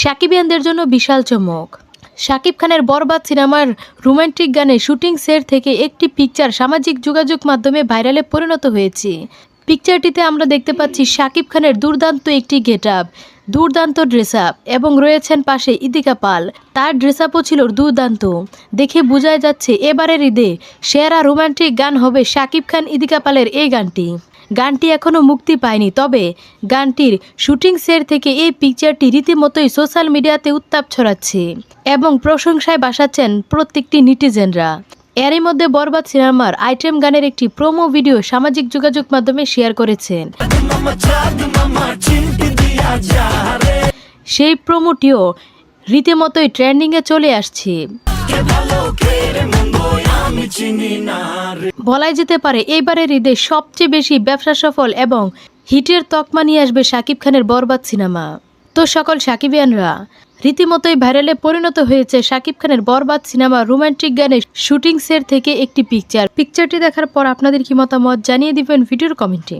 সাকিবিয়ানদের জন্য বিশাল চমক। শাকিব খানের বরবাদ সিনেমার রোমান্টিক গানে শুটিং সেট থেকে একটি পিকচার সামাজিক যোগাযোগ মাধ্যমে ভাইরালে পরিণত হয়েছে। পিকচারটিতে আমরা দেখতে পাচ্ছি শাকিব খানের দুর্দান্ত একটি গেট আপ দুর্দান্ত ড্রেস আপ এবং রয়েছেন পাশে ইদিকা পাল। তার ড্রেস আপও ছিল দুর্দান্ত। দেখে বোঝাই যাচ্ছে, এবারের ঈদে সেরা রোমান্টিক গান হবে শাকিব খান ইদিকা পালের এই গানটি। গানটি এখনও মুক্তি পায়নি। তবে গানটির শুটিং সেট থেকে এই পিকচারটি রীতিমতোই সোশ্যাল মিডিয়াতে উত্তাপ ছড়াচ্ছে এবং প্রশংসায় বাসাচ্ছেন প্রত্যেকটি নিটিজেনরা এরই মধ্যে বরবাদ সিনেমার আইটেম গানের একটি প্রোমো ভিডিও সামাজিক যোগাযোগ মাধ্যমে শেয়ার করেছেন। সেই প্রোমোটিও রীতিমতোই ট্রেন্ডিংয়ে চলে আসছে। বলাই যেতে পারে এইবারের ঈদে সবচেয়ে বেশি ব্যবসা সফল এবং হিটের তকমা নিয়ে আসবে শাকিব খানের বরবাদ সিনেমা। তো সকল সাকিবিয়ানরা, রীতিমতোই ভাইরালে পরিণত হয়েছে শাকিব খানের বরবাদ সিনেমা রোমান্টিক গানের শুটিংসের থেকে একটি পিকচার পিকচারটি দেখার পর আপনাদের কি মতামত জানিয়ে দিবেন ভিডিওর কমেন্টে।